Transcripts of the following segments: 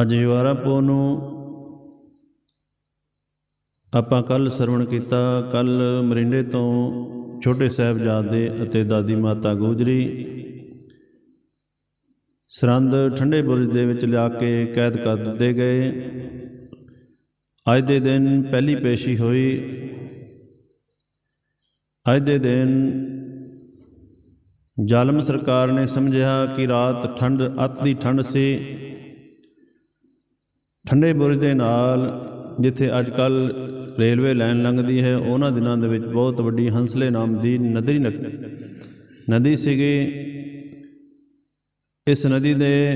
ਅੱਜ ਜਵਾਰਾ ਪੋ ਨੂੰ ਆਪਾਂ ਕੱਲ ਸਰਵਣ ਕੀਤਾ, ਕੱਲ ਮਰਿੰਡੇ ਤੋਂ ਛੋਟੇ ਸਾਹਿਬਜ਼ਾਦੇ ਅਤੇ ਦਾਦੀ ਮਾਤਾ ਗੋਜਰੀ ਸਰੰਦ ਠੰਡੇ ਬੁਰਜ ਦੇ ਵਿੱਚ ਲਿਆ ਕੇ ਕੈਦ ਕਰ ਦਿੱਤੇ ਗਏ। ਅੱਜ ਦੇ ਦਿਨ ਪਹਿਲੀ ਪੇਸ਼ੀ ਹੋਈ। ਅੱਜ ਦੇ ਦਿਨ ਜ਼ਾਲਮ ਸਰਕਾਰ ਨੇ ਸਮਝਿਆ ਕਿ ਰਾਤ ਠੰਡ, ਅਤ ਦੀ ਠੰਡ ਸੀ। ਠੰਡੇ ਬੁਰਜ ਦੇ ਨਾਲ ਜਿੱਥੇ ਅੱਜ ਕੱਲ ਰੇਲਵੇ ਲਾਈਨ ਲੰਘਦੀ ਹੈ, ਉਹਨਾਂ ਦਿਨਾਂ ਦੇ ਵਿੱਚ ਬਹੁਤ ਵੱਡੀ ਹੰਸਲੇ ਨਾਮ ਦੀ ਨਦੀ ਨਕ- ਨਦੀ ਸੀਗੀ। ਇਸ ਨਦੀ ਦੇ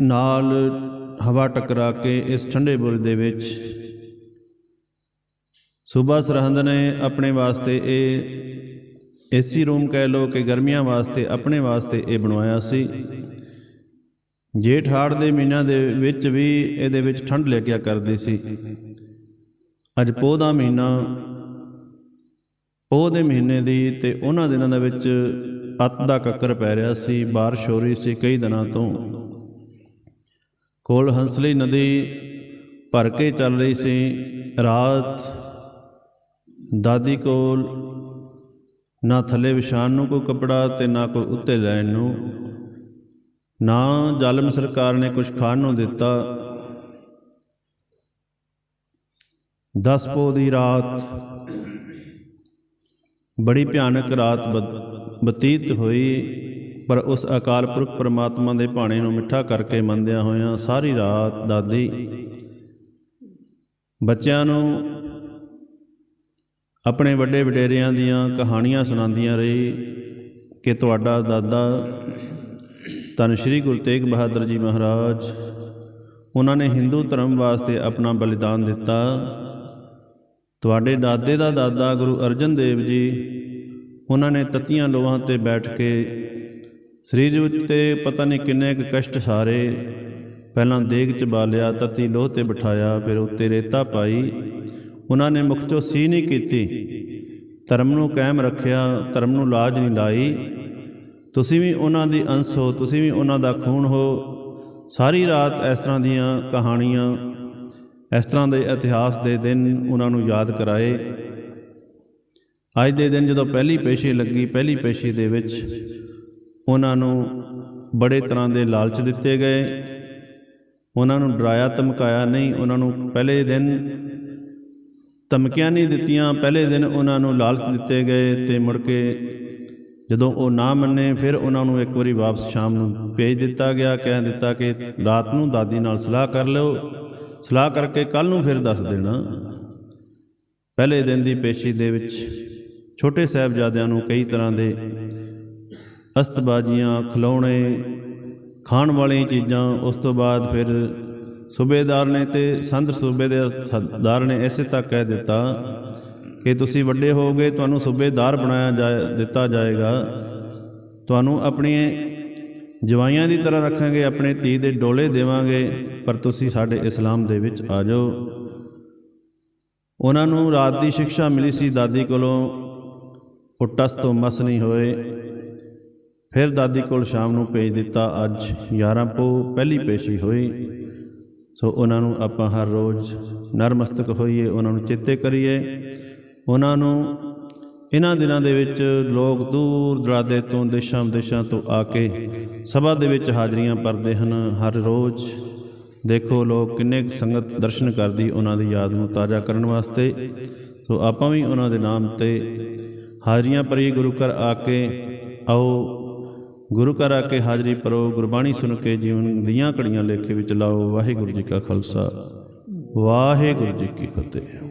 ਨਾਲ ਹਵਾ ਟਕਰਾ ਕੇ ਇਸ ਠੰਡੇ ਬੁਰਜ ਦੇ ਵਿੱਚ ਸੂਬਾ ਸਰਹੰਦ ਨੇ ਆਪਣੇ ਵਾਸਤੇ ਇਹ ਏਸੀ ਰੂਮ ਕਹਿ ਲੋ ਕਿ ਗਰਮੀਆਂ ਵਾਸਤੇ, ਆਪਣੇ ਵਾਸਤੇ ਇਹ ਬਣਵਾਇਆ ਸੀ। ਜੇਠ ਹਾੜ ਦੇ ਮਹੀਨਾ ਦੇ ਵਿੱਚ ਵੀ ਇਹਦੇ ਵਿੱਚ ਠੰਡ ਲੈ ਲੱਗਿਆ ਕਰਦੀ ਸੀ। ਅੱਜ ਪੋਹ ਦਾ ਮਹੀਨਾ, ਪੋਹ ਦੇ ਮਹੀਨੇ ਦੀ ਤੇ ਉਹਨਾਂ ਦਿਨਾਂ ਦੇ ਵਿੱਚ ਅੱਤ ਦਾ ਕੱਕਰ ਪੈ ਰਿਹਾ ਸੀ, ਬਾਰਿਸ਼ ਹੋ ਰਹੀ ਸੀ ਕਈ ਦਿਨਾਂ ਤੋਂ। ਕੋਲ ਹੰਸਲੀ ਨਦੀ ਭਰ ਕੇ ਚੱਲ ਰਹੀ ਸੀ। ਰਾਤ ਦਾਦੀ ਕੋਲ ਨਾ ਥੱਲੇ ਵਿਛਾਣ ਨੂੰ ਕੋਈ ਕਪੜਾ ਤੇ ਨਾ ਕੋਈ ਉੱਤੇ ਲੈਣ ਨੂੰ ਨਾ ਜ਼ਾਲਮ ਸਰਕਾਰ ਨੇ ਕੁਝ ਖਾਣ ਨੂੰ ਦਿੱਤਾ। 10 ਪੋ ਦੀ ਰਾਤ, ਬੜੀ ਭਿਆਨਕ ਰਾਤ ਬ- ਬਤੀਤ ਹੋਈ, ਪਰ ਉਸ ਅਕਾਲ ਪੁਰਖ ਪਰਮਾਤਮਾ ਦੇ ਭਾਣੇ ਨੂੰ ਮਿੱਠਾ ਕਰਕੇ ਮੰਨਦਿਆਂ ਹੋਇਆਂ ਸਾਰੀ ਰਾਤ ਦਾਦੀ, ਬੱਚਿਆਂ ਨੂੰ ਆਪਣੇ ਵੱਡੇ ਵਡੇਰਿਆਂ ਦੀਆਂ ਕਹਾਣੀਆਂ ਸੁਣਾਉਂਦੀਆਂ ਰਹੀ ਕਿ ਤੁਹਾਡਾ ਦਾਦਾ ਧੰਨ ਸ਼੍ਰੀ ਗੁਰੂ ਤੇਗ ਬਹਾਦਰ ਜੀ ਮਹਾਰਾਜ। ਉਹਨਾਂ ਨੇ ਹਿੰਦੂ ਧਰਮ ਵਾਸਤੇ ਆਪਣਾ ਬਲੀਦਾਨ ਦਿੱਤਾ। ਤੁਹਾਡੇ ਦਾਦੇ ਦਾ ਦਾਦਾ ਗੁਰੂ ਅਰਜਨ ਦੇਵ ਜੀ, ਉਹਨਾਂ ਨੇ ਤਤੀਆਂ ਲੋਹਾਂ ਤੇ ਬੈਠ ਕੇ ਸਰੀਰ ਉੱਤੇ ਪਤਾ ਨਹੀਂ ਕਿੰਨੇ ਕੁ ਕਸ਼ਟ ਸਾਰੇ, ਪਹਿਲਾਂ ਦੇਗ ਚ ਬਾਲਿਆ, ਤਤੀ ਲੋਹ ਤੇ ਬਿਠਾਇਆ, ਫਿਰ ਉੱਤੇ ਰੇਤਾ ਪਾਈ। ਉਹਨਾਂ ਨੇ ਮੁਖ ਚੋਂ ਸੀ ਨਹੀਂ ਕੀਤੀ। ਧਰਮ ਨੂੰ ਕਾਇਮ ਰੱਖਿਆ, ਧਰਮ ਨੂੰ ਲਾਜ ਨਹੀਂ ਲਾਈ। ਤੁਸੀਂ ਵੀ ਉਹਨਾਂ ਦੀ ਅੰਸ਼ ਹੋ, ਤੁਸੀਂ ਵੀ ਉਹਨਾਂ ਦਾ ਖੂਨ ਹੋ। ਸਾਰੀ ਰਾਤ ਇਸ ਤਰ੍ਹਾਂ ਦੀਆਂ ਕਹਾਣੀਆਂ ਇਸ ਤਰ੍ਹਾਂ ਦੇ ਇਤਿਹਾਸ ਦੇ ਦਿਨ ਉਹਨਾਂ ਨੂੰ ਯਾਦ ਕਰਾਏ। ਅੱਜ ਦੇ ਦਿਨ ਜਦੋਂ ਪਹਿਲੀ ਪੇਸ਼ੀ ਲੱਗੀ, ਪਹਿਲੀ ਪੇਸ਼ੀ ਦੇ ਵਿੱਚ ਉਹਨਾਂ ਨੂੰ ਬੜੇ ਤਰ੍ਹਾਂ ਦੇ ਲਾਲਚ ਦਿੱਤੇ ਗਏ। ਉਹਨਾਂ ਨੂੰ ਡਰਾਇਆ, ਧਮਕਾਇਆ, ਨਹੀਂ, ਉਹਨਾਂ ਨੂੰ ਪਹਿਲੇ ਦਿਨ ਧਮਕੀਆਂ ਨਹੀਂ ਦਿੱਤੀਆਂ, ਪਹਿਲੇ ਦਿਨ ਉਹਨਾਂ ਨੂੰ ਲਾਲਚ ਦਿੱਤੇ ਗਏ ਤੇ ਮੁੜ ਕੇ ਜਦੋਂ ਉਹ ਨਾ ਮੰਨੇ, ਫਿਰ ਉਹਨਾਂ ਨੂੰ ਇੱਕ ਵਾਰੀ ਵਾਪਸ ਸ਼ਾਮ ਨੂੰ ਭੇਜ ਦਿੱਤਾ ਗਿਆ, ਕਹਿ ਦਿੱਤਾ ਕਿ ਰਾਤ ਨੂੰ ਦਾਦੀ ਨਾਲ ਸਲਾਹ ਕਰ ਲਿਓ। ਸਲਾਹ ਕਰਕੇ ਕੱਲ ਨੂੰ ਫਿਰ ਦੱਸ ਦੇਣਾ। ਪਹਿਲੇ ਦਿਨ ਦੀ ਪੇਸ਼ੀ ਦੇ ਵਿੱਚ ਛੋਟੇ ਸਾਹਿਬਜ਼ਾਦਿਆਂ ਨੂੰ ਕਈ ਤਰ੍ਹਾਂ ਦੇ ਅਸਤਬਾਜ਼ੀਆਂ, ਖਿਲੌਣੇ, ਖਾਣ ਵਾਲੀਆਂ ਚੀਜ਼ਾਂ, ਉਸ ਤੋਂ ਬਾਅਦ ਫਿਰ ਸੂਬੇਦਾਰ ਨੇ ਤੇ ਸੰਦਰ ਸੂਬੇਦਾਰ ਨੇ ਇਸੇ ਤੱਕ ਕਹਿ ਦਿੱਤਾ ਕਿ ਤੁਸੀਂ ਵੱਡੇ ਹੋਗੇ ਤੁਹਾਨੂੰ ਸੂਬੇਦਾਰ ਬਣਾਇਆ ਜਾ ਦਿੱਤਾ ਜਾਏਗਾ। ਤੁਹਾਨੂੰ ਆਪਣੀਆਂ ਜਵਾਈਆਂ ਦੀ ਤਰ੍ਹਾਂ ਰੱਖਾਂਗੇ, ਆਪਣੇ ਧੀ ਦੇ ਡੋਲੇ ਦੇਵਾਂਗੇ, ਪਰ ਤੁਸੀਂ ਸਾਡੇ ਇਸਲਾਮ ਦੇ ਵਿੱਚ ਆ ਜਾਓ। ਉਹਨਾਂ ਨੂੰ ਰਾਤ ਦੀ ਸਿੱਖਿਆ ਮਿਲੀ ਸੀ ਦਾਦੀ ਕੋਲੋਂ, ਉਹ ਟਸ ਤੋਂ ਮਸ ਨਹੀਂ ਹੋਏ। ਫਿਰ ਦਾਦੀ ਕੋਲ ਸ਼ਾਮ ਨੂੰ ਭੇਜ ਦਿੱਤਾ, ਅੱਜ 11 ਪੋ ਪਹਿਲੀ ਪੇਸ਼ੀ ਹੋਈ। ਸੋ ਉਹਨਾਂ ਨੂੰ ਆਪਾਂ ਹਰ ਰੋਜ਼ ਨਰਮਸਤਕ ਹੋਈਏ, ਉਹਨਾਂ ਨੂੰ ਚੇਤੇ ਕਰੀਏ। ਉਹਨਾਂ ਨੂੰ ਇਹਨਾਂ ਦਿਨਾਂ ਦੇ ਵਿੱਚ ਲੋਕ ਦੂਰ ਦਰਾਡੇ ਤੋਂ ਦੇਸ਼ਾਂ ਵਿਦੇਸ਼ਾਂ ਤੋਂ ਆ ਕੇ ਸਭਾ ਦੇ ਵਿੱਚ ਹਾਜ਼ਰੀਆਂ ਭਰਦੇ ਹਨ। ਹਰ ਰੋਜ਼ ਦੇਖੋ ਲੋਕ ਕਿੰਨੇ ਕੁ ਸੰਗਤ ਦਰਸ਼ਨ ਕਰਦੀ ਉਹਨਾਂ ਦੀ ਯਾਦ ਨੂੰ ਤਾਜ਼ਾ ਕਰਨ ਵਾਸਤੇ। ਸੋ ਆਪਾਂ ਵੀ ਉਹਨਾਂ ਦੇ ਨਾਮ ਤੇ ਹਾਜ਼ਰੀਆਂ ਭਰੀ ਗੁਰੂ ਘਰ ਆ ਕੇ ਆਓ। ਗੁਰੂ ਘਰ ਆ ਕੇ ਹਾਜ਼ਰੀ ਭਰੋ, ਗੁਰਬਾਣੀ ਸੁਣ ਕੇ ਜੀਵਨ ਦੀਆਂ ਘੜੀਆਂ ਲੇਖੇ ਵਿੱਚ ਲਾਓ। ਵਾਹਿਗੁਰੂ ਜੀ ਕਾ ਖਾਲਸਾ, ਵਾਹਿਗੁਰੂ ਜੀ ਕੀ ਫਤਿਹ।